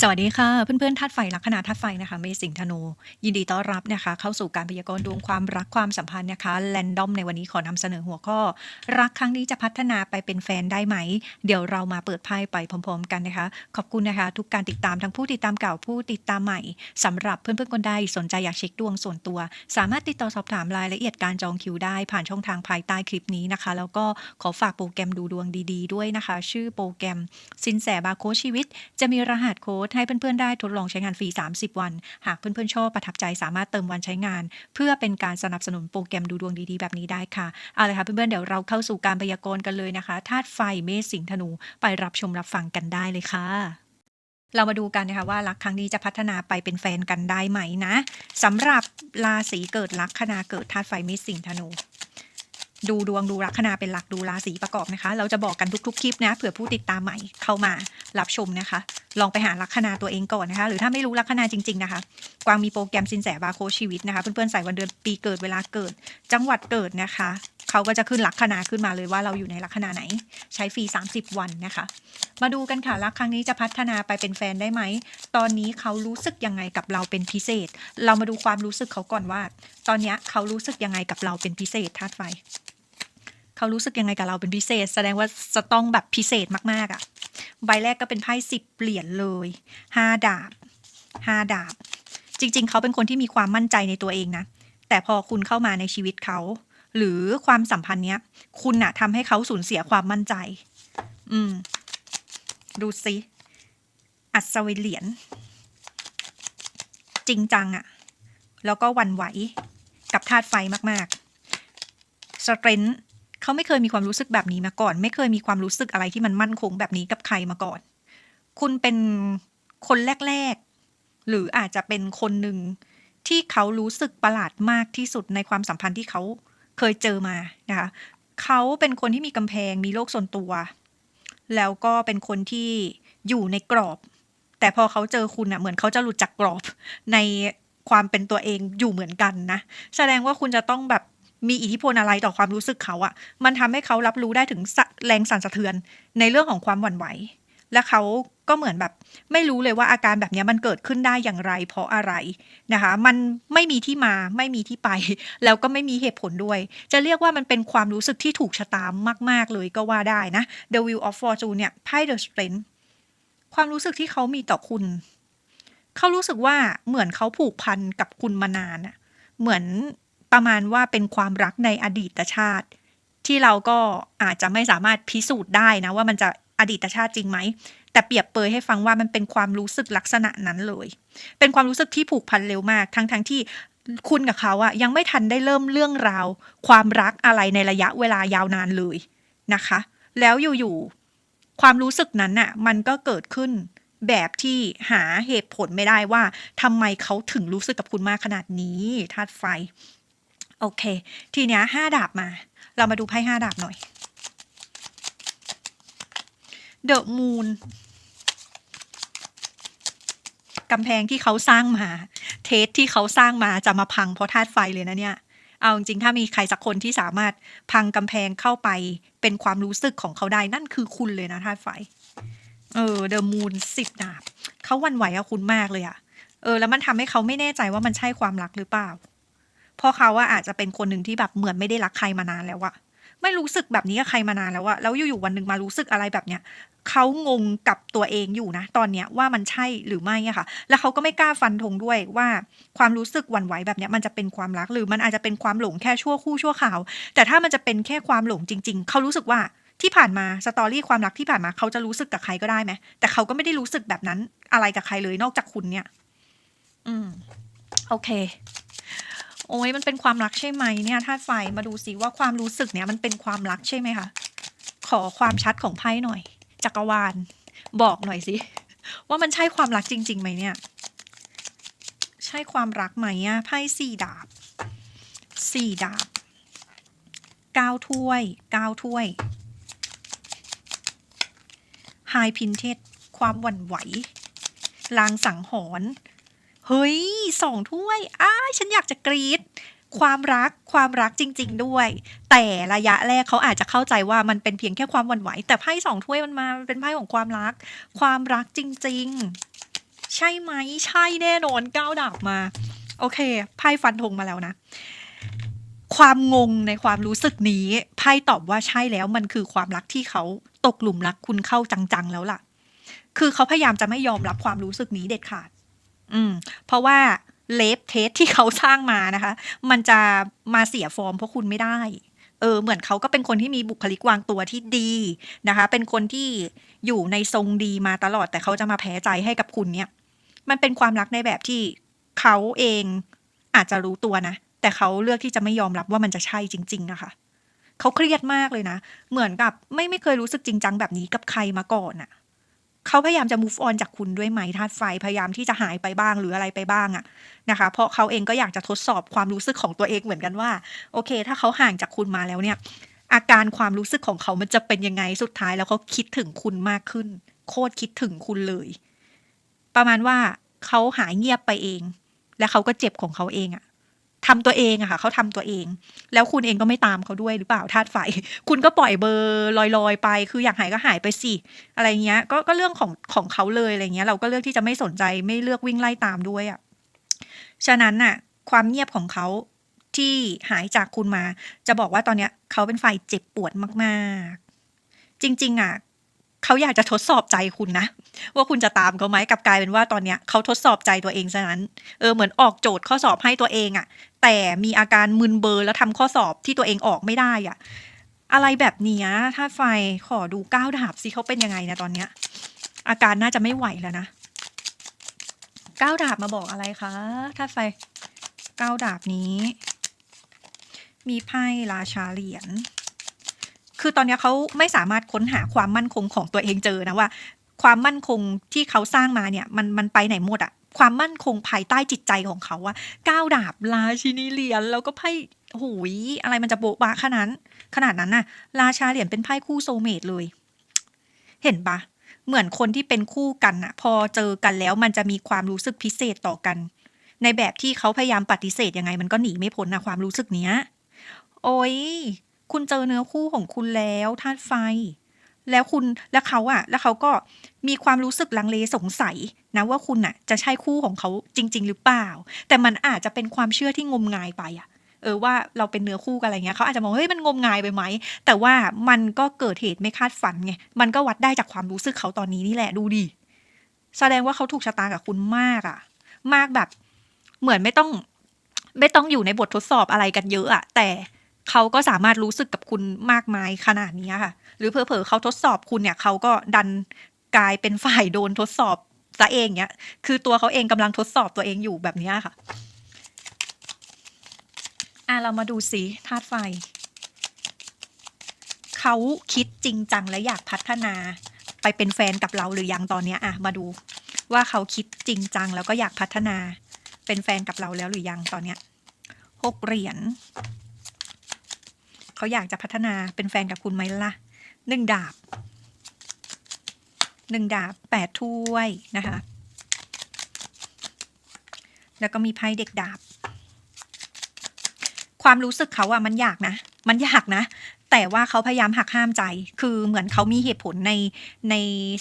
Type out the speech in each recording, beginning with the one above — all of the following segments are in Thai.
สวัสดีค่ะ เพื่อนๆธาตุไฟลัคนาธาตุไฟนะคะเมสิงธนู ยินดีต้อนรับนะคะ เข้าสู่การพยากรณ์ดวงความรักความสัมพันธ์นะคะแรนดอมในวันนี้ขอนำเสนอหัวข้อ รักครั้งนี้จะพัฒนาไปเป็นแฟนได้ไหม เดี๋ยวเรามาเปิดไพ่ไปพร้อม ๆ กันนะคะ ขอบคุณนะคะ ทุกการติดตามทั้งผู้ติดตามเก่าผู้ติดตามใหม่สำหรับเพื่อนๆคนใดสนใจอยากเช็คดวงส่วนตัว สามารถติดต่อสอบถามรายละเอียดการจองคิวได้ ผ่านช่องทางภายใต้คลิปนี้นะคะ แล้วก็ขอฝากโปรแกรมดูดวงดี ๆ ด้วยนะคะ ชื่อโปรแกรมสินแสบาโคชชีวิต จะมีรหัสโค้ดให้เพื่อนๆได้ทดลองใช้งานฟรี 30 วัน หากเพื่อนๆชอบประทับใจสามารถเติมวันใช้งาน เพื่อเป็นการสนับสนุนโปรแกรมดูดวงดีๆแบบนี้ได้ค่ะเอาเลยค่ะเพื่อนๆเดี๋ยวเราเข้าสู่การพยากรณ์กันเลยนะคะธาตุไฟเมษสิงห์ธนูไปรับชมรับฟังกันได้เลยค่ะเรามาดูกันนะคะว่ารักครั้งนี้จะพัฒนาไปเป็นแฟนกันได้ไหมนะสำหรับราศีเกิดลัคนาเกิดธาตุไฟเมษสิงธนู ดูดวงดูลัคนาเป็นหลักดูราศีประกอบนะคะ เราจะบอกกันทุกๆคลิปนะเผื่อผู้ติดตามใหม่เข้ามารับชมนะคะ ลองไปหาลัคนาตัวเองก่อนนะคะ หรือถ้าไม่รู้ลัคนาจริง ๆ นะคะ กวางมีโปรแกรมสินแสบาโคชีวิตนะคะ เพื่อนๆใส่วันเดือนปีเกิดเวลาเกิด จังหวัดเกิดนะคะ เขาก็จะขึ้นลัคนาขึ้นมาเลยว่าเราอยู่ในลัคนาไหน ใช้ฟรี 30 วันนะคะ มาดูกันค่ะรักครั้งนี้จะพัฒนาไปเป็นแฟนได้ไหม ตอนนี้เขารู้สึกยังไงกับเราเป็นพิเศษ เรามาดูความรู้สึกเขาก่อนว่า ตอนนี้เขารู้สึกยังไงกับเราเป็นพิเศษธาตุไฟ เขารู้สึกยังไงกับเราเป็นพิเศษ แสดงว่าจะต้องแบบพิเศษมากๆอะ่ะ ใบแรกก็เป็นไพ่สิบเหรียญเลยห้าดาบห้าดาบ จริง ๆ เขาเป็นคนที่มีความมั่นใจในตัวเองนะ แต่พอคุณเข้ามาในชีวิตเขา หรือความสัมพันธ์เนี้ย คุณอะทำให้เขาสูญเสียความมั่นใจ อืม ดูสิอัศวินเหรียญจริงจังอะแล้วก็วันไหวกับธาตุไฟมากๆสเตรนท์ เขาไม่เคยมีความรู้สึกแบบนี้มาก่อน ไม่เคยมีความรู้สึกอะไรที่มันมั่นคงแบบนี้กับใครมาก่อน คุณเป็นคนแรก ๆ หรืออาจจะเป็นคนหนึ่งที่เขารู้สึกประหลาดมากที่สุดในความสัมพันธ์ที่เขาเคยเจอมานะคะเขาเป็นคนที่มีกำแพงมีโลกส่วนตัว แล้วก็เป็นคนที่อยู่ในกรอบ แต่พอเขาเจอคุณอะเหมือนเขาจะหลุดจากกรอบในความเป็นตัวเองอยู่เหมือนกันนะ แสดงว่าคุณจะต้องแบบ มีอิทธิพลอะไรต่อความรู้สึกเขาอะมันทำให้เขารับรู้ได้ถึงแรงสั่นสะเทือน ในเรื่องของความหวั่นไหว และเขาก็เหมือนแบบ ไม่รู้เลยว่าอาการแบบนี้มันเกิดขึ้นได้อย่างไร เพราะอะไรนะคะ มันไม่มีที่มาไม่มีที่ไป แล้วก็ไม่มีเหตุผลด้วย จะเรียกว่ามันเป็นความรู้สึกที่ถูกชะตามาก ๆ เลยก็ว่าได้นะ The Wheel of Fortune เนี่ยไพ่ The Strength ความรู้สึกที่เขามีต่อคุณ เขารู้สึกว่าเหมือนเขาผูกพันกับคุณมานานอะเหมือน ประมาณว่าเป็นความรักในอดีตชาติ ที่เราก็อาจจะไม่สามารถพิสูจน์ได้นะว่ามันจะอดีตชาติจริงไหม แต่เปรียบเปยให้ฟังว่ามันเป็นความรู้สึกลักษณะนั้นเลย เป็นความรู้สึกที่ผูกพันเร็วมาก ทั้งทั้งที่คุณกับเขาอะยังไม่ทันได้เริ่มเรื่องราว ความรักอะไรในระยะเวลายาวนานเลยนะคะ แล้วอยู่ๆความรู้สึกนั้นน่ะมันก็เกิดขึ้นแบบที่หาเหตุผลไม่ได้ว่าทำไมเขาถึงรู้สึกกับคุณมากขนาดนี้ธาตุไฟ โอเค ทีเนี้ยห้าดาบมา เรามาดูไพ่ห้าดาบหน่อยเดอะมูนกำแพงที่เขาสร้างมา เทสที่เขาสร้างมาจะมาพังเพราะธาตุไฟเลยนะเนี่ย เอาจริงถ้ามีใครสักคนที่สามารถพังกำแพงเข้าไปเป็นความรู้สึกของเขาได้นั่นคือคุณเลยนะธาตุไฟ เออเดอะมูนสิบดาบ เขาวันไหวกับคุณมากเลยอะเออ แล้วมันทำให้เขาไม่แน่ใจว่ามันใช่ความรักหรือเปล่า เพราะเขาว่าอาจจะเป็นคนหนึ่งที่แบบเหมือนไม่ได้รักใครมานานแล้วอะไม่รู้สึกแบบนี้กับใครมานานแล้วอะแล้วอยู่ๆวันหนึ่งมารู้สึกอะไรแบบเนี้ยเขางงกับตัวเองอยู่นะ ตอนเนี้ยว่ามันใช่หรือไม่อะค่ะ แล้วเขาก็ไม่กล้าฟันธงด้วยว่าความรู้สึกหวั่นไหวแบบเนี้ยมันจะเป็นความรักหรือมันอาจจะเป็นความหลงแค่ชั่วคู่ชั่วข่าว แต่ถ้ามันจะเป็นแค่ความหลงจริง ๆ เขารู้สึกว่าที่ผ่านมาสตอรี่ความรักที่ผ่านมาเขาจะรู้สึกกับใครก็ได้ไหมแต่เขาก็ไม่ได้รู้สึกแบบนั้นอะไรกับใครเลยนอกจากคุณเนี่ย อืม โอเค โอ้ยมันเป็นความรักใช่ไหมเนี่ยธาตุไฟมาดูสิว่าความรู้สึกเนี่ยมันเป็นความรักใช่ไหมคะขอความชัดของไพ่หน่อย จักรวาล บอกหน่อยสิว่ามันใช่ความรักจริงๆไหมเนี่ย ใช่ความรักไหมอะไพ่สี่ดาบสี่ดาบเก้าถ้วยเก้าถ้วยไฮพินเทสความหวั่นไหวลางสังหรณ์ เฮ้ยสองถ้วยอ้าฉันอยากจะกรีดความรักความรักจริง ๆ ด้วย แต่ระยะแรกเขาอาจจะเข้าใจว่ามันเป็นเพียงแค่ความหวั่นไหว แต่ไพ่สองถ้วยมันมาเป็นไพ่ของความรัก ความรักจริง ๆ ใช่ไหมใช่แน่นอน9ดาบมา โอเคไพ่ฟันธงมาแล้วนะ ความงงในความรู้สึกนี้ไพ่ตอบว่าใช่แล้วมันคือความรักที่เขาตกหลุมรักคุณเข้าจังๆแล้วล่ะ คือเขาพยายามจะไม่ยอมรับความรู้สึกนี้เด็ดขาด อืม เพราะว่าเลฟเทสที่เขาสร้างมานะคะ มันจะมาเสียฟอร์มเพราะคุณไม่ได้ เออ เหมือนเขาก็เป็นคนที่มีบุคลิกวางตัวที่ดีนะคะ เป็นคนที่อยู่ในทรงดีมาตลอด แต่เขาจะมาแพ้ใจให้กับคุณเนี่ย มันเป็นความรักในแบบที่เขาเองอาจจะรู้ตัวนะ แต่เขาเลือกที่จะไม่ยอมรับว่ามันจะใช่จริง ๆ นะคะ เขาเครียดมากเลยนะ เหมือนกับไม่ไม่เคยรู้สึกจริงจังแบบนี้กับใครมาก่อนอะ เขาพยายามจะ move on จากคุณด้วยไหมธาตุไฟพยายามที่จะหายไปบ้างหรืออะไรไปบ้างอะนะคะ เพราะเขาเองก็อยากจะทดสอบความรู้สึกของตัวเองเหมือนกันว่า โอเค ถ้าเขาห่างจากคุณมาแล้วเนี่ย อาการความรู้สึกของเขามันจะเป็นยังไงสุดท้ายแล้วเขาคิดถึงคุณมากขึ้น โคตรคิดถึงคุณเลย ประมาณว่าเขาหายเงียบไปเอง และเขาก็เจ็บของเขาเองอะ ทำตัวเองอะค่ะเขาทำตัวเอง แล้วคุณเองก็ไม่ตามเขาด้วยหรือเปล่าธาตุไฟ คุณก็ปล่อยเบอร์ลอยๆ ไป คืออยากหายก็หายไปสิอะไรเงี้ยก็ก็เรื่องของของเขาเลยอะไรเงี้ย เราก็เลือกที่จะไม่สนใจไม่เลือกวิ่งไล่ตามด้วยอะฉะนั้นน่ะ ความเงียบของเขาที่หายจากคุณมา จะบอกว่าตอนเนี้ยเขาเป็นฝ่ายเจ็บปวดมากๆ จริง ๆอะ เขาอยากจะทดสอบใจคุณนะ ว่าคุณจะตามเขาไหมกับกลายเป็นว่าตอนเนี้ยเขาทดสอบใจตัวเองซะนั้นเออเหมือนออกโจทย์ข้อสอบให้ตัวเองอะแต่มีอาการมึนเบลอร์แล้วทำข้อสอบที่ตัวเองออกไม่ได้อะอะไรแบบนี้ถ้าไฟขอดูก้าวดาบสิเขาเป็นยังไงนะตอนเนี้ย อาการน่าจะไม่ไหวแล้วนะก้าวดาบมาบอกอะไรคะถ้าไฟก้าวดาบนี้ มีไพ่ราชาเหรียญ คือตอนนี้เขาไม่สามารถค้นหาความมั่นคงของตัวเองเจอนะว่า ความมั่นคงที่เขาสร้างมาเนี่ยมันมันไปไหนหมดอะความมั่นคงภายใต้จิตใจของเขาว่าก้าวดาบราชินีเหรียญแล้วก็ไพ่หูยอะไรมันจะโบ๊ะบะขนาดขนาดนั้นน่ะ ราชาเหรียญเป็นไพ่คู่โซเมตเลย เห็นปะเหมือนคนที่เป็นคู่กันอะพอเจอกันแล้วมันจะมีความรู้สึกพิเศษต่อกัน ในแบบที่เขาพยายามปฏิเสธยังไง มันก็หนีไม่พ้นนะความรู้สึกเนี้ย โอ้ย คุณเจอเนื้อคู่ของคุณแล้วธาตุไฟ แล้วคุณแล้วเขาอะแล้วเขาก็มีความรู้สึกลังเลสงสัยนะว่าคุณอะจะใช่คู่ของเขาจริง ๆ หรือเปล่า แต่มันอาจจะเป็นความเชื่อที่งมงายไปอะเออว่าเราเป็นเนื้อคู่กันอะไรเงี้ยเขาอาจจะมองเฮ้ยมันงมงายไปไหมแต่ว่ามันก็เกิดเหตุไม่คาดฝันไงมันก็วัดได้จากความรู้สึกเขาตอนนี้นี่แหละดูดิแสดงว่าเขาถูกชะตากับคุณมากอะมากแบบ เหมือนไม่ต้อง ไม่ต้องอยู่ในบททดสอบอะไรกันเยอะอะแต่ เขาก็สามารถรู้สึกกับคุณมากมายขนาดนี้ค่ะ หรือเผลอๆเขาทดสอบคุณเนี่ยเขาก็ดันกลายเป็นฝ่ายโดนทดสอบซะเองเนี่ยคือตัวเขาเองกำลังทดสอบตัวเองอยู่แบบนี้ค่ะ อะเรามาดูสิธาตุไฟ เขาคิดจริงจังและอยากพัฒนาไปเป็นแฟนกับเราหรือยังตอนเนี้ยอะมาดูว่าเขาคิดจริงจังแล้วก็อยากพัฒนาเป็นแฟนกับเราแล้วหรือยังตอนเนี้ยหกเหรียญ เขาอยากจะพัฒนาเป็นแฟนกับคุณไหมล่ะหนึ่งดาบหนึ่งดาบแปดถ้วยนะคะ แล้วก็มีไพ่เด็กดาบ ความรู้สึกเขาอะมันอยากนะ มันอยากนะ แต่ว่าเขาพยายามหักห้ามใจ คือเหมือนเขามีเหตุผลในใน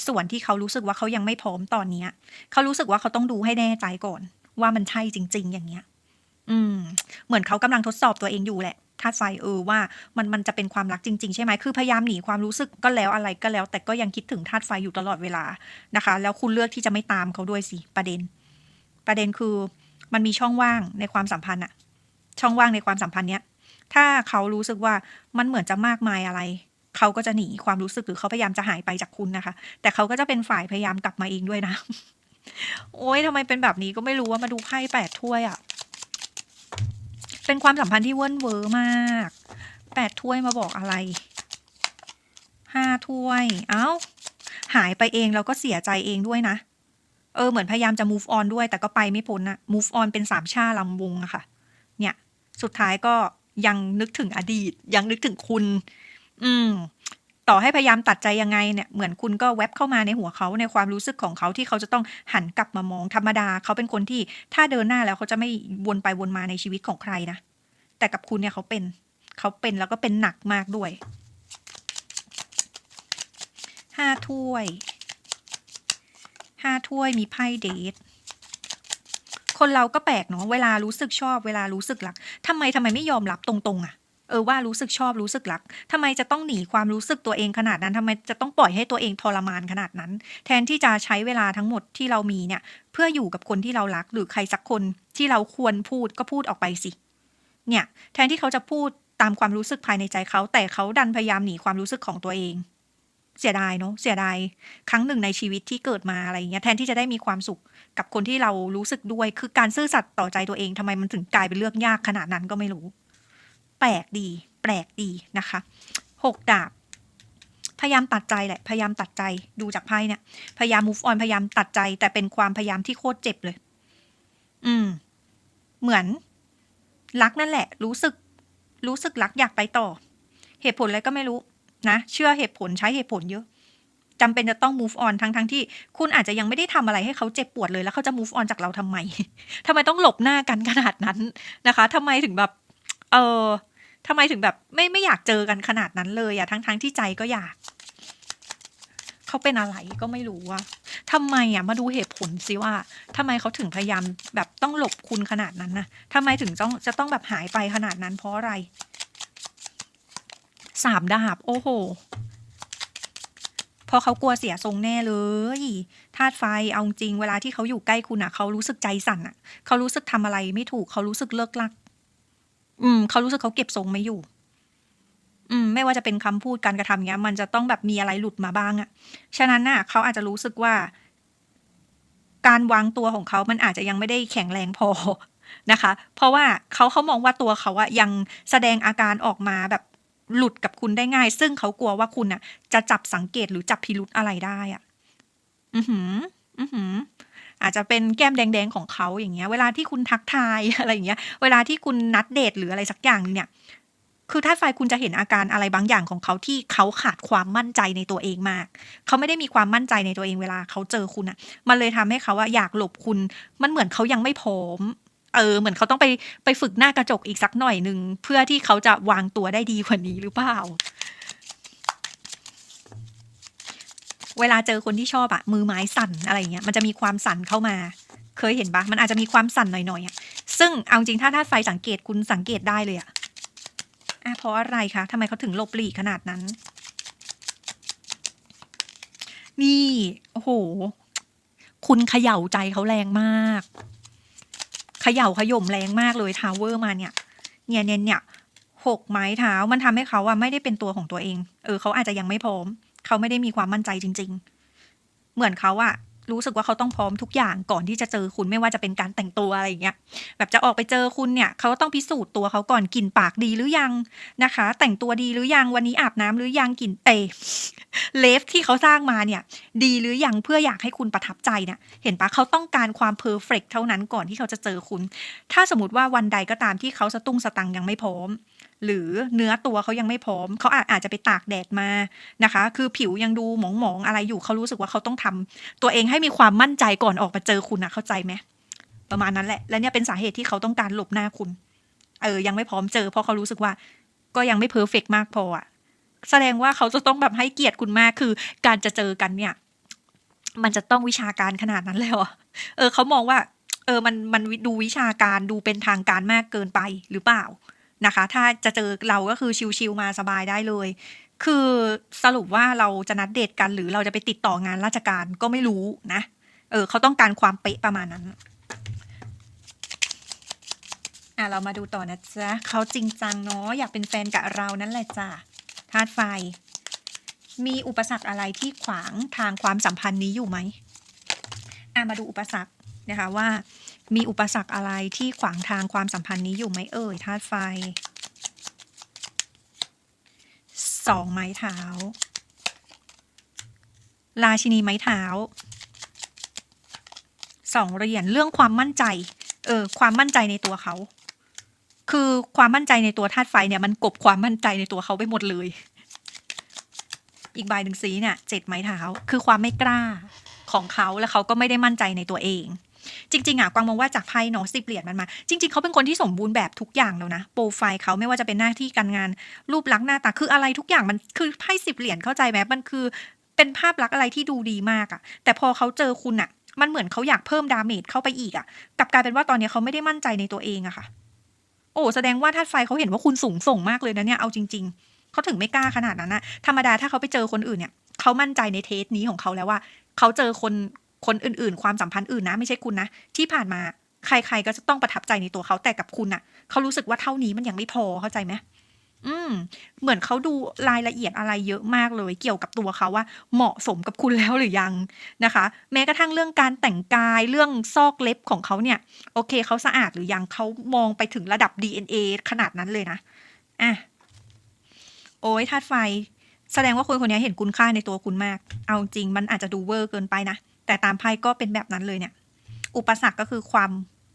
ส่วนที่เขารู้สึกว่าเขายังไม่พร้อมตอนเนี้ย เขารู้สึกว่าเขาต้องดูให้แน่ใจก่อน ว่ามันใช่จริง ๆ อย่างเงี้ย อืม เหมือนเขากำลังทดสอบตัวเองอยู่แหละ ธาตุไฟเออว่ามันมันจะเป็นความรักจริง ๆ ใช่ไหมคือพยายามหนีความรู้สึกก็แล้วอะไรก็แล้ว แต่ก็ยังคิดถึงธาตุไฟอยู่ตลอดเวลานะคะ แล้วคุณเลือกที่จะไม่ตามเขาด้วยสิประเด็น ประเด็นคือมันมีช่องว่างในความสัมพันธ์อะช่องว่างในความสัมพันธ์เนี้ยถ้าเขารู้สึกว่ามันเหมือนจะมากมายอะไร เขาก็จะหนีความรู้สึกหรือเขาพยายามจะหายไปจากคุณนะคะ แต่เขาก็จะเป็นฝ่ายพยายามกลับมาเองด้วยนะ โอ๊ยทำไมเป็นแบบนี้ก็ไม่รู้ว่ามาดูไพ่แปดถ้วยอะ เป็นความสัมพันธ์ที่เวิ้นเวอร์มากแปดถ้วยมาบอกอะไรห้าถ้วย เอ้า หายไปเองแล้วก็เสียใจเองด้วยนะ เออ เหมือนพยายามจะ move on ด้วย แต่ก็ไปไม่พ้นนะ move on เป็นสามชาลำวงอะค่ะ เนี่ย สุดท้ายก็ยังนึกถึงอดีต ยังนึกถึงคุณ อืม ต่อให้พยายามตัดใจยังไงเนี่ยเหมือนคุณก็แวบเข้ามาในหัวเขาในความรู้สึกของเขาที่เขาจะต้องหันกลับมามองธรรมดา เขาเป็นคนที่ถ้าเดินหน้าแล้วเขาจะไม่วนไปวนมาในชีวิตของใครนะแต่กับคุณเนี่ยเขาเป็นเขาเป็นแล้วก็เป็นหนักมากด้วยห้าถ้วยห้าถ้วยมีไพ่เดทคนเราก็แปลกเนาะเวลารู้สึกชอบ เวลารู้สึกรักทำไมทำไมไม่ยอมรับตรงๆอะ เออว่ารู้สึกชอบรู้สึกรักทำไมจะต้องหนีความรู้สึกตัวเองขนาดนั้นทำไมจะต้องปล่อยให้ตัวเองทรมานขนาดนั้น แทนที่จะใช้เวลาทั้งหมดที่เรามีเนี่ย เพื่ออยู่กับคนที่เรารักหรือใครสักคนที่เราควรพูดก็พูดออกไปสิ เนี่ย แทนที่เขาจะพูดตามความรู้สึกภายในใจเขา แต่เขาดันพยายามหนีความรู้สึกของตัวเอง เสียดายเนาะเสียดายครั้งหนึ่งในชีวิตที่เกิดมาอะไรเงี้ยแทนที่จะได้มีความสุขกับคนที่เรารู้สึกด้วย คือการซื่อสัตย์ต่อใจตัวเองทำไมมันถึงกลายเป็นเรื่องยากขนาดนั้นก็ไม่รู้ ปลกดี แปลกดีนะคะหกดาบ พยายามตัดใจแหละ พยายามตัดใจดูจากไพ่เนี่ย พยายาม move on พยายามตัดใจ แต่เป็นความพยายามที่โคตรเจ็บเลย อืม เหมือน รักนั่นแหละ รู้สึก รู้สึกรักอยากไปต่อ เหตุผลอะไรก็ไม่รู้นะเชื่อเหตุผลใช้เหตุผลเยอะจำเป็นจะต้อง move on ทั้งทั้งที่ คุณอาจจะยังไม่ได้ทำอะไรให้เขาเจ็บปวดเลยแล้วเขาจะ move on จากเราทำไมทำไมต้องหลบหน้ากันขนาดนั้นนะคะทำไมถึงแบบ เออ ทำไมถึงแบบไม่ไม่อยากเจอกันขนาดนั้นเลยอะทั้งทั้งที่ใจก็อยาก เขาเป็นอะไรก็ไม่รู้ว่าทำไมอะมาดูเหตุผลสิว่าทำไมเขาถึงพยายามแบบต้องหลบคุณขนาดนั้นนะทำไมถึงต้องจะต้องแบบหายไปขนาดนั้นเพราะอะไรสามดาบ โอ้โหพราะเขากลัวเสียทรงแน่เลยธาตุไฟเอาจริงเวลาที่เขาอยู่ใกล้คุณอะเขารู้สึกใจสั่นอะเขารู้สึกทำอะไรไม่ถูกเขารู้สึกเลิกลัก อืมเขารู้สึกเขาเก็บทรงไม่อยู่ อืม ไม่ว่าจะเป็นคำพูดการกระทำเงี้ย มันจะต้องแบบมีอะไรหลุดมาบ้างอะฉะนั้นน่ะเขาอาจจะรู้สึกว่า การวางตัวของเขามันอาจจะยังไม่ได้แข็งแรงพอนะคะ เพราะว่าเขาเขามองว่าตัวเขาอะยังแสดงอาการออกมาแบบหลุดกับคุณได้ง่าย ซึ่งเขากลัวว่าคุณอะจะจับสังเกตหรือจับพิรุธอะไรได้อะอือหือ อือหือ อาจจะเป็นแก้มแดงๆของเขาอย่างเงี้ย เวลาที่คุณทักทายอะไรอย่างเงี้ย เวลาที่คุณนัดเดทหรืออะไรสักอย่างเนี่ย คือถ้าไฟคุณจะเห็นอาการอะไรบางอย่างของเขาที่เขาขาดความมั่นใจในตัวเองมาก เขาไม่ได้มีความมั่นใจในตัวเองเวลาเขาเจอคุณอะมันเลยทำให้เขาอะอยากหลบคุณ มันเหมือนเขายังไม่พร้อมเออเหมือนเขาต้องไปไปฝึกหน้ากระจกอีกสักหน่อยหนึ่งเพื่อที่เขาจะวางตัวได้ดีกว่านี้หรือเปล่า เวลาเจอคนที่ชอบอะมือไม้สั่นอะไรเงี้ยมันจะมีความสั่นเข้ามา เคยเห็นปะมันอาจจะมีความสั่นหน่อยๆอะซึ่งเอาจริงถ้าธาตุไฟสังเกตคุณสังเกตได้เลยอะอะเพราะอะไรคะทำไมเขาถึงหลบหลีกขนาดนั้น นี่โอ้โห คุณเขย่าใจเขาแรงมากเขย่าขย่มแรงมากเลยทาวเวอร์มาเนี่ยเนี่ยเนี่ยเนี่ยหกไม้เท้ามันทำให้เขาอะไม่ได้เป็นตัวของตัวเอง เออเขาอาจจะยังไม่พร้อม เขาไม่ได้มีความมั่นใจจริง ๆ เหมือนเขาอะรู้สึกว่าเขาต้องพร้อมทุกอย่างก่อนที่จะเจอคุณไม่ว่าจะเป็นการแต่งตัวอะไรอย่างเงี้ยแบบจะออกไปเจอคุณเนี่ย เขาต้องพิสูจน์ตัวเขาก่อนกลิ่นปากดีหรือยังนะคะ แต่งตัวดีหรือยังวันนี้อาบน้ำหรือยังกลิ่นเตเลฟที่เขาสร้างมาเนี่ย ดีหรือยังเพื่ออยากให้คุณประทับใจเนี่ยเห็นปะเขาต้องการความเพอร์เฟกเท่านั้นก่อนที่เขาจะเจอคุณ ถ้าสมมติว่าวันใดก็ตามที่เขาสตุ้งสตังยังไม่พร้อม หรือเนื้อตัวเขายังไม่พร้อม เขาอาจจะไปตากแดดมานะคะ คือผิวยังดูหมองๆอะไรอยู่เขารู้สึกว่าเขาต้องทำตัวเองให้มีความมั่นใจก่อนออกมาเจอคุณนะเข้าใจไหมประมาณนั้นแหละ และเนี่ยเป็นสาเหตุที่เขาต้องการหลบหน้าคุณ เออ ยังไม่พร้อมเจอ เพราะเขารู้สึกว่า ก็ยังไม่เพอร์เฟกมากพออะแสดงว่าเขาจะต้องแบบให้เกียรติคุณมากคือ การจะเจอกันเนี่ย มันจะต้องวิชาการขนาดนั้นเลยเหรอเออเขามองว่า เออมันมันดูวิชาการดูเป็นทางการมากเกินไปหรือเปล่า นะคะ ถ้าจะเจอเราก็คือชิวๆมาสบายได้เลย คือสรุปว่าเราจะนัดเดทกันหรือเราจะไปติดต่องานราชการก็ไม่รู้นะ เออเขาต้องการความเป๊ะประมาณนั้นอะเรามาดูต่อนะจ๊ะเขาจริงจังเนาะอยากเป็นแฟนกับเรานั่นแหละจ้ะธาตุไฟ มีอุปสรรคอะไรที่ขวางทางความสัมพันธ์นี้อยู่ไหมอะมาดูอุปสรรคนะคะว่า มีอุปสรรคอะไรที่ขวางทางความสัมพันธ์นี้อยู่ไหมเอ่ยธาตุไฟสองไม้เท้า ราชินีไม้เท้าสองเหรียญเรื่องความมั่นใจ เออ ความมั่นใจในตัวเขา คือความมั่นใจในตัวธาตุไฟเนี่ย มันกบความมั่นใจในตัวเขาไปหมดเลย อีกใบหนึ่งสีเนี่ยเจ็ดไม้เท้า คือความไม่กล้าของเขาแล้วเขาก็ไม่ได้มั่นใจในตัวเอง จริงๆอะกวางมองว่าจากไพ่เนาะสิบเหรียญมันมา จริง ๆเขาเป็นคนที่สมบูรณ์แบบทุกอย่างแล้วนะโปรไฟล์เขาไม่ว่าจะเป็นหน้าที่การงาน รูปลักษณ์หน้าตาคืออะไรทุกอย่างมันคือไพ่สิบเหรียญเข้าใจไหมมันคือ เป็นภาพลักษณ์อะไรที่ดูดีมากอะแต่พอเขาเจอคุณอะมันเหมือนเขาอยากเพิ่มดาเมจเข้าไปอีกอะกลับกลายเป็นว่าตอนนี้เขาไม่ได้มั่นใจในตัวเองอะค่ะ โอ้แสดงว่าธาตุไฟเขาเห็นว่าคุณสูงส่งมากเลยนะเนี่ยเอาจริง ๆเขาถึงไม่กล้าขนาดนั้นนะธรรมดาถ้าเขาไปเจอคนอื่นเนี่ยเขามั่นใจในเทสนี้ของเขาแล้วว่าเขาเจอคน คนอื่นๆ ความสัมพันธ์อื่นนะไม่ใช่คุณนะ ที่ผ่านมาใครๆก็จะต้องประทับใจในตัวเขาแต่กับคุณอะเขารู้สึกว่าเท่านี้มันยังไม่พอเข้าใจไหมอืม เหมือนเขาดูรายละเอียดอะไรเยอะมากเลย เกี่ยวกับตัวเขาว่าเหมาะสมกับคุณแล้วหรือยังนะคะ แม้กระทั่งเรื่องการแต่งกายเรื่องซอกเล็บของเขาเนี่ย โอเคเขาสะอาดหรือยังเขามองไปถึงระดับ DNA ขนาดนั้นเลยนะอะโอ้ยธาตุไฟ แสดงว่าคนคนนี้เห็นคุณค่าในตัวคุณมาก เอาจริงมันอาจจะดูเวอร์เกินไปนะ แต่ตามไพ่ก็เป็นแบบนั้นเลยเนี่ย อุปสรรคก็คือความ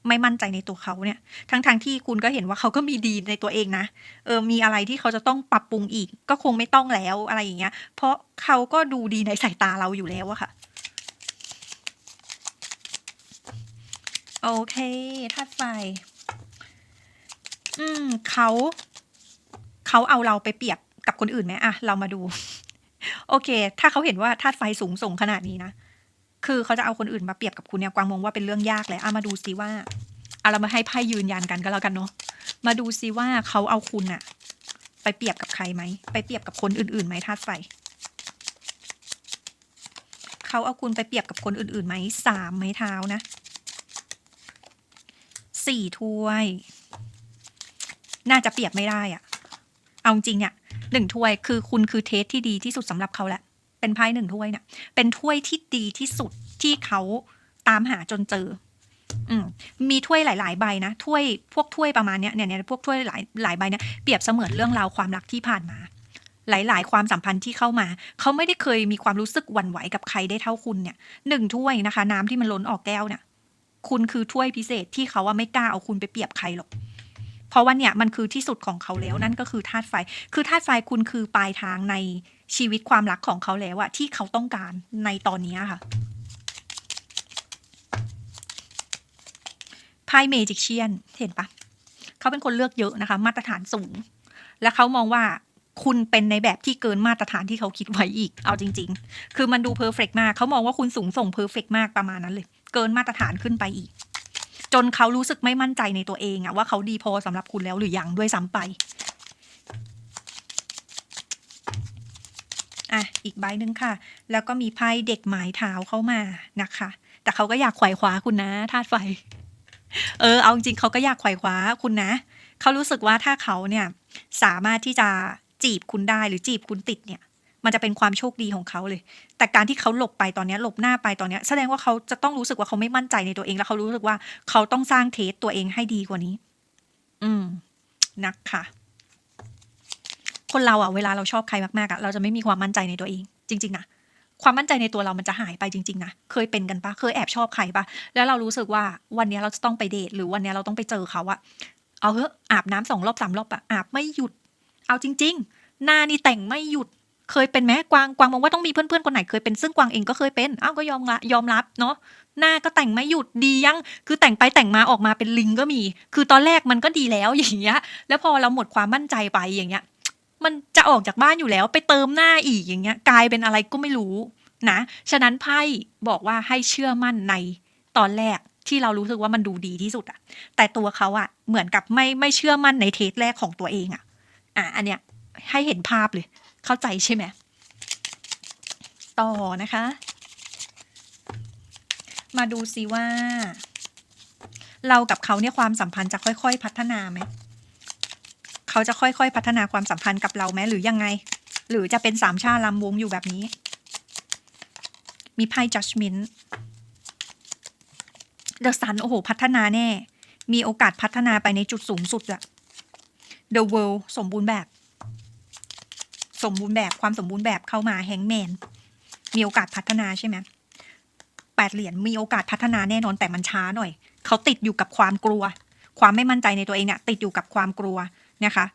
ไม่มั่นใจในตัวเขาเนี่ย ทั้งๆทที่คุณก็เห็นว่าเขาก็มีดีในตัวเองนะ เออ มีอะไรที่เขาจะต้องปรับปรุงอีก ก็คงไม่ต้องแล้วอะไรอย่างเงี้ย เพราะเขาก็ดูดีในสายตาเราอยู่แล้วอะค่ะ โอเคธาตุไฟ อืม เขา เขาเอาเราไปเปรียบกับคนอื่นไหมอะ เรามาดู โอเค ถ้าเขาเห็นว่าธาตุไฟสูงส่งขนาดนี้นะ คือเขาจะเอาคนอื่นมาเปรียบกับคุณเนี่ยกวางมองว่าเป็นเรื่องยากเลยอะมาดูซิว่าเอาเรามาให้ไพ่ยืนยันกันก็แล้วกันเนาะมาดูซิว่าเขาเอาคุณอะไปเปรียบกับใครไหมไปเปรียบกับคนอื่นๆไหมธาตุไฟเขาเอาคุณไปเปรียบกับคนอื่นๆไหมสามไม้เท้านะสี่ถ้วย น่าจะเปรียบไม่ได้อะเอาจริงเนี่ยหนึ่งถ้วยคือคุณคือเทสที่ดีที่สุดสำหรับเขาแหละ เป็นไพ่หนึ่งถ้วยเนี่ยเป็นถ้วยที่ดีที่สุดที่เขาตามหาจนเจอ อืมมีถ้วยหลาย ๆ ใบนะถ้วยพวกถ้วยประมาณเนี้ยเนี่ยเนี่ยพวกถ้วยหลายหลายใบเนี่ยเปรียบเสมือนเรื่องราวความรักที่ผ่านมา หลาย ๆ ความสัมพันธ์ที่เข้ามา เขาไม่ได้เคยมีความรู้สึกหวั่นไหวกับใครได้เท่าคุณเนี่ยหนึ่งถ้วยนะคะ น้ำที่มันล้นออกแก้วเนี่ยคุณคือถ้วยพิเศษที่เขาว่าไม่กล้าเอาคุณไปเปรียบใครหรอก เพราะว่าเนี่ยมันคือที่สุดของเขาแล้วนั่นก็คือธาตุไฟ คือธาตุไฟคุณคือปลายทางในชีวิตความรักของเขาแล้วอะที่เขาต้องการในตอนนี้ค่ะไพ่เมจิกเชียนเห็นปะเขาเป็นคนเลือกเยอะนะคะ มาตรฐานสูง และเขามองว่าคุณเป็นในแบบที่เกินมาตรฐานที่เขาคิดไว้อีก เอาจริง ๆ คือมันดูเพอร์เฟกมาก เขามองว่าคุณสูงส่งเพอร์เฟกมากประมาณนั้นเลย เกินมาตรฐานขึ้นไปอีก จนเขารู้สึกไม่มั่นใจในตัวเองอะว่าเขาดีพอสำหรับคุณแล้วหรือยังด้วยซ้ำไปอะอีกใบหนึ่งค่ะ แล้วก็มีไพ่เด็กหมายเท้าเข้ามานะคะ แต่เขาก็อยากไขว่คว้าคุณนะธาตุไฟ เออ เอาจริงเขาก็อยากไขว่คว้าคุณนะ เขารู้สึกว่าถ้าเขาเนี่ย สามารถที่จะจีบคุณได้หรือจีบคุณติดเนี่ย มันจะเป็นความโชคดีของเขาเลย แต่การที่เขาหลบไปตอนนี้หลบหน้าไปตอนนี้แสดงว่าเขาจะต้องรู้สึกว่าเขาไม่มั่นใจในตัวเอง แล้วเขารู้สึกว่าเขาต้องสร้างเทสตัวเองให้ดีกว่านี้ อืมนะคะคนเราอะเวลาเราชอบใครมากๆอะเราจะไม่มีความมั่นใจในตัวเอง จริง ๆนะความมั่นใจในตัวเรามันจะหายไปจริง ๆ นะ เคยเป็นกันปะเคยแอบชอบใครปะแล้วเรารู้สึกว่าวันนี้เราจะต้องไปเดทหรือวันนี้เราต้องไปเจอเขาอะเอาเถอะอาบน้ำสองรอบสามรอบอะอาบไม่หยุด เอาจริง ๆ หน้านี่แต่งไม่หยุด เคยเป็นไหมกวางกวางมองว่าต้องมีเพื่อนๆคนไหนเคยเป็นซึ่งกวางเองก็เคยเป็นอ้าวก็ยอมละยอมรับเนาะหน้าก็แต่งไม่หยุดดียัง คือแต่งไปแต่งมาออกมาเป็นลิงก็มี คือตอนแรกมันก็ดีแล้วอย่างเงี้ย แล้วพอเราหมดความมั่นใจไปอย่างเงี้ย มันจะออกจากบ้านอยู่แล้วไปเติมหน้าอีกอย่างเงี้ย กลายเป็นอะไรก็ไม่รู้นะ ฉะนั้นไพ่บอกว่าให้เชื่อมั่นในตอนแรกที่เรารู้สึกว่ามันดูดีที่สุดอะแต่ตัวเขาอะเหมือนกับไม่ไม่เชื่อมั่นในเทสแรกของตัวเองอะอะอันเนี้ยให้เห็นภาพเลย เข้าใจใช่ไหมต่อนะคะ มาดูซิว่า เรากับเขาเนี่ยความสัมพันธ์จะค่อย ๆ พัฒนาไหมเขาจะค่อยๆ พัฒนาความสัมพันธ์กับเราไหมหรือยังไง หรือจะเป็นสามชาลำวงอยู่แบบนี้ มีไพ่ judgment the sun โอ้โห พัฒนาแน่ มีโอกาสพัฒนาไปในจุดสูงสุดอะ the world สมบูรณ์แบบ สมบูรณ์แบบความสมบูรณ์แบบเข้ามาแฮงแมนมีโอกาสพัฒนาใช่ไหมแปดเหรียญมีโอกาสพัฒนาแน่นอนแต่มันช้าหน่อย เขาติดอยู่กับความกลัว ความไม่มั่นใจในตัวเองเนี่ยติดอยู่กับความกลัวนะคะ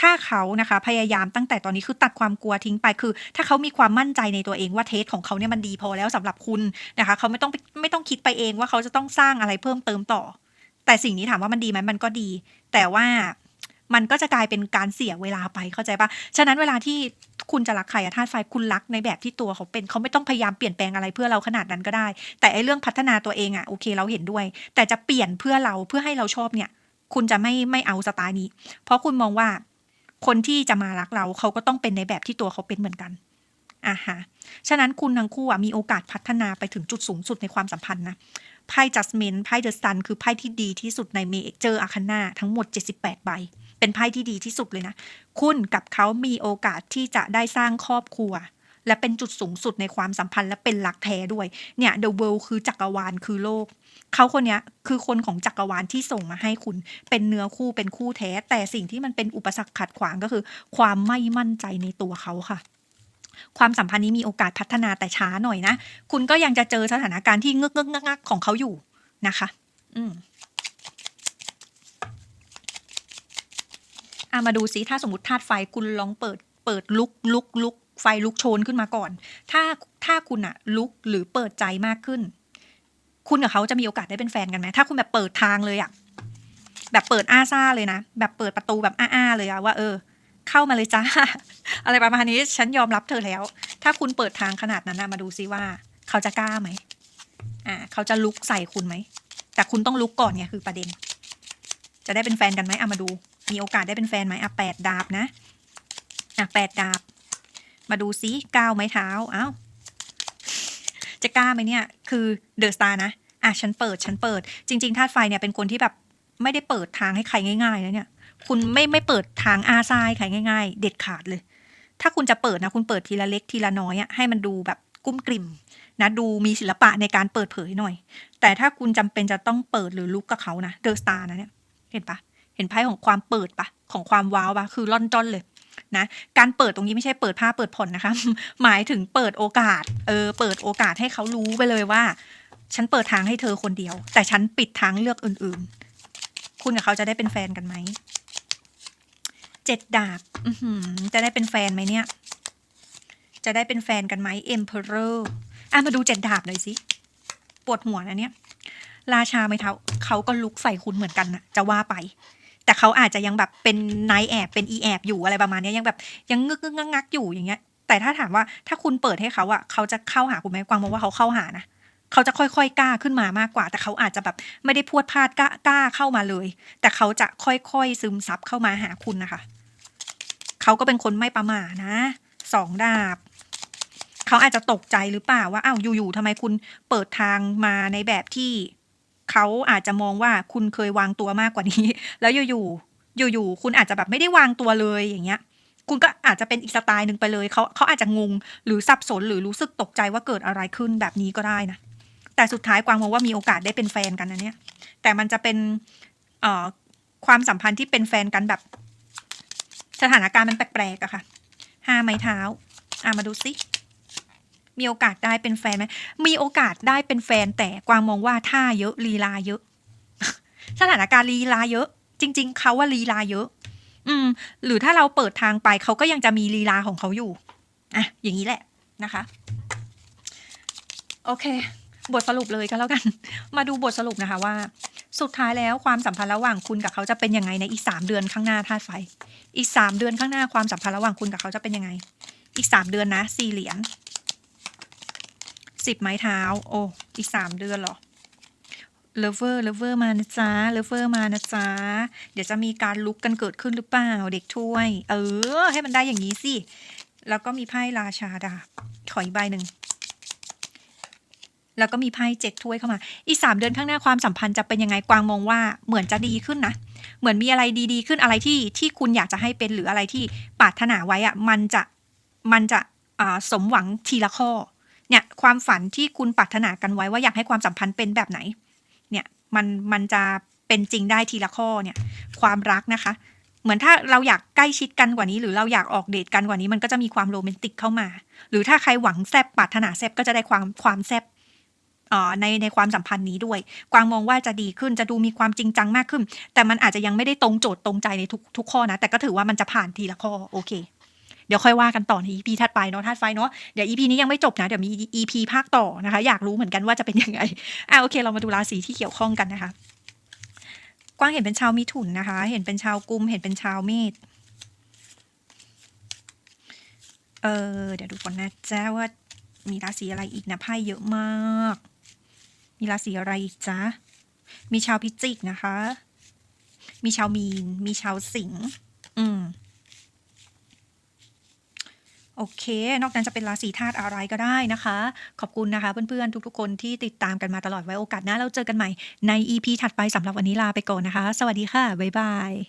ถ้าเขานะคะพยายามตั้งแต่ตอนนี้คือตัดความกลัวทิ้งไปคือ ถ้าเขามีความมั่นใจในตัวเองว่าเทสของเขาเนี่ยมันดีพอแล้วสำหรับคุณนะคะ เขาไม่ต้องไไม่ต้องคิดไปเองว่าเขาจะต้องสร้างอะไรเพิ่มเติมต่อ แต่สิ่งนี้ถามว่ามันดีไหมมันก็ดี แต่ว่า มันก็จะกลายเป็นการเสียเวลาไปเข้าใจปะฉะนั้นเวลาที่คุณจะรักใครอะธาตุไฟคุณรักในแบบที่ตัวเขาเป็นเขาไม่ต้องพยายามเปลี่ยนแปลงอะไรเพื่อเราขนาดนั้นก็ได้ แต่ไอ้เรื่องพัฒนาตัวเองอะโอเคเราเห็นด้วย แต่จะเปลี่ยนเพื่อเราเพื่อให้เราชอบเนี่ย คุณจะไม่ไม่เอาสไตล์นี้ เพราะคุณมองว่าคนที่จะมารักเราเขาก็ต้องเป็นในแบบที่ตัวเขาเป็นเหมือนกันอะฮะฉะนั้นคุณทั้งคู่อะมีโอกาสพัฒนาไปถึงจุดสูงสุดในความสัมพันธ์นะไพ่จัสมินไพ่เดอะซันคือไพ่ที่ดีที่สุดในเมเจอร์อาคานาทั้งหมด 78 ใบ เป็นไพ่ที่ดีที่สุดเลยนะ คุณกับเขามีโอกาสที่จะได้สร้างครอบครัว และเป็นจุดสูงสุดในความสัมพันธ์และเป็นรักแท้ด้วย เนี่ย the world คือจักรวาลคือโลก เขาคนนี้คือคนของจักรวาลที่ส่งมาให้คุณ เป็นเนื้อคู่เป็นคู่แท้ แต่สิ่งที่มันเป็นอุปสรรคขัดขวางก็คือ ความไม่มั่นใจในตัวเขาค่ะความสัมพันธ์นี้มีโอกาสพัฒนาแต่ช้าหน่อยนะ คุณก็ยังจะเจอสถานการณ์ที่เงึกงึกงักงักของเขาอยู่นะคะ อืม อะมาดูซิถ้าสมมติธาตุไฟคุณลองเปิดเปิดลุกลุกลุกไฟลุกโชนขึ้นมาก่อน ถ้าถ้าคุณอะลุกหรือเปิดใจมากขึ้น คุณกับเขาจะมีโอกาสได้เป็นแฟนกันไหมถ้าคุณแบบเปิดทางเลยอะแบบเปิดอ้าซ่าเลยนะ แบบเปิดประตูแบบอ้าๆเลยอะว่าเออ เข้ามาเลยจ้า อะไรประมาณนี้ฉันยอมรับเธอแล้ว ถ้าคุณเปิดทางขนาดนั้นนะมาดูซิว่า เขาจะกล้าไหมอ่าเขาจะลุกใส่คุณไหมแต่คุณต้องลุกก่อนเนี่ยคือประเด็น จะได้เป็นแฟนกันไหมเอามาดู มีโอกาสได้เป็นแฟนไหมอะแปดดาบนะอะแปดดาบ มาดูซิก้าวไม้เท้า เอ้า จะกล้าไหมเนี่ย คือเดอะสตาร์นะ อะ ฉันเปิด ฉันเปิด จริงๆธาตุไฟเนี่ยเป็นคนที่แบบไม่ได้เปิดทางให้ใครง่ายๆนะเนี่ย คุณไม่ไม่เปิดทางอาซายใครง่าย ๆ เด็ดขาดเลย ถ้าคุณจะเปิดนะ คุณเปิดทีละเล็กทีละน้อยอะให้มันดูแบบกุ้มกลิ่มนะดูมีศิลปะในการเปิดเผยหน่อย แต่ถ้าคุณจำเป็นจะต้องเปิดหรือลุกกับเขานะเดอะสตาร์นะเนี่ย เห็นปะ เห็นไพ่ของความเปิดปะของความว้าวปะคือล่อนจ้อนเลยนะการเปิดตรงนี้ไม่ใช่เปิดผ้าเปิดผ่อนนะคะ หมายถึงเปิดโอกาสเออเปิดโอกาสให้เขารู้ไปเลยว่า ฉันเปิดทางให้เธอคนเดียว แต่ฉันปิดทางเลือกอื่นๆ คุณกับเขาจะได้เป็นแฟนกันไหมเจ็ดดาบจะได้เป็นแฟนไหมเนี่ย จะได้เป็นแฟนกันไหม Emperor อะมาดูเจ็ดดาบหน่อยสิปวดหัวนะเนี่ย ราชาไม้เท้าเขาก็ลุกใส่คุณเหมือนกันนะจะว่าไป แต่เขาอาจจะยังแบบเป็นนายแอบเป็นอีแอบอยู่อะไรประมาณนี้ยังแบบยังงึกงึกงักงักอยู่อย่างเงี้ย แต่ถ้าถามว่าถ้าคุณเปิดให้เขาอะเขาจะเข้าหาคุณไหมกวางมองว่าเขาเข้าหานะเขาจะค่อยๆกล้าขึ้นมามากกว่า แต่เขาอาจจะแบบไม่ได้พรวดพลาดกล้ากล้าเข้ามาเลย แต่เขาจะค่อยๆซึมซับเข้ามาหาคุณนะคะ เขาก็เป็นคนไม่ประมาทนะสองดาบเขาอาจจะตกใจหรือเปล่าว่าอ้าวอยู่ๆทำไมคุณเปิดทางมาในแบบที่ เขาอาจจะมองว่าคุณเคยวางตัวมากกว่านี้ แล้วอยู่ๆอยู่ๆคุณอาจจะแบบไม่ได้วางตัวเลยอย่างเงี้ย คุณก็อาจจะเป็นอีกสไตล์หนึ่งไปเลยเขาเขาอาจจะงงหรือสับสนหรือรู้สึกตกใจว่าเกิดอะไรขึ้นแบบนี้ก็ได้นะแต่สุดท้ายกวางมองว่ามีโอกาสได้เป็นแฟนกันนะเนี่ยแต่มันจะเป็นเอ่อความสัมพันธ์ที่เป็นแฟนกันแบบ สถานการณ์มันแปลกๆอะค่ะห้าไม้เท้าอะมาดูซิ มีโอกาสได้เป็นแฟนไหมมีโอกาสได้เป็นแฟนแต่กวางมองว่าท่าเยอะลีลาเยอะ สถานการณ์ลีลาเยอะ จริง ๆเขาว่าลีลาเยอะ อืม หรือถ้าเราเปิดทางไปเขาก็ยังจะมีลีลาของเขาอยู่อะอย่างนี้แหละนะคะ โอเค บทสรุปเลยก็แล้วกัน มาดูบทสรุปนะคะว่า สุดท้ายแล้วความสัมพันธ์ระหว่างคุณกับเขาจะเป็นยังไงในอีกสามเดือนข้างหน้าธาตุไฟ อีกสามเดือนข้างหน้าความสัมพันธ์ระหว่างคุณกับเขาจะเป็นยังไง อีกสามเดือนนะสี่เหรียญ สิบไม้เท้า โอ้ อีกสามเดือนเหรอเลเวอร์เลเวอร์มานะจ๊ะเลเวอร์มานะจ๊ะเดี๋ยวจะมีการลุกกันเกิดขึ้นหรือเปล่าเด็กถ้วย เออ ให้มันได้อย่างนี้สิ แล้วก็มีไพ่ราชาดาบขออีกใบหนึ่งแล้วก็มีไพ่เจ็ดถ้วยเข้ามา อีกสามเดือนข้างหน้าความสัมพันธ์จะเป็นยังไงกวางมองว่าเหมือนจะดีขึ้นนะ เหมือนมีอะไรดีๆ ขึ้นอะไรที่ที่คุณอยากจะให้เป็นหรืออะไรที่ปรารถนาไว้อะมันจะมันจะอ่าสมหวังทีละข้อ เนี่ยความฝันที่คุณปรารถนากันไว้ว่าอยากให้ความสัมพันธ์เป็นแบบไหน เนี่ยมันมันจะเป็นจริงได้ทีละข้อเนี่ย ความรักนะคะ เหมือนถ้าเราอยากใกล้ชิดกันกว่านี้ หรือเราอยากออกเดทกันกว่านี้ มันก็จะมีความโรแมนติกเข้ามา หรือถ้าใครหวังแซบปรารถนาแซบก็จะได้ความความแซบอ่อในในความสัมพันธ์นี้ด้วย กวางมองว่าจะดีขึ้นจะดูมีความจริงจังมากขึ้น แต่มันอาจจะยังไม่ได้ตรงโจทย์ตรงใจในทุกทุกข้อนะ แต่ก็ถือว่ามันจะผ่านทีละข้อโอเค เดี๋ยวค่อยว่ากันต่อใน EP ถัดไปเนาะธาตุไฟเนาะเดี๋ยว EP นี้ยังไม่จบนะเดี๋ยวมี EP ภาคต่อนะคะ อยากรู้เหมือนกันว่าจะเป็นยังไงอะโอเค เรามาดูราศีที่เกี่ยวข้องกันนะคะ กว้างเห็นเป็นชาวมิถุนนะคะ เห็นเป็นชาวกุมเห็นเป็นชาวเมษเออเดี๋ยวดูก่อนนะจ๊ะว่ามีราศีอะไรอีกนะไพ่เยอะมาก มีราศีอะไรอีกจ๊ะมีชาวพิจิกนะคะ มีชาวมีน มีชาวสิงห์อืม โอเค นอกนั้นจะเป็นราศีธาตุอะไรก็ได้นะคะ ขอบคุณนะคะ เพื่อนๆ ทุกๆ คนที่ติดตามกันมาตลอดไว้โอกาสหน้าเราเจอกันใหม่ใน EP ถัดไปสำหรับวันนี้ลาไปก่อนนะคะ สวัสดีค่ะ บ๊ายบาย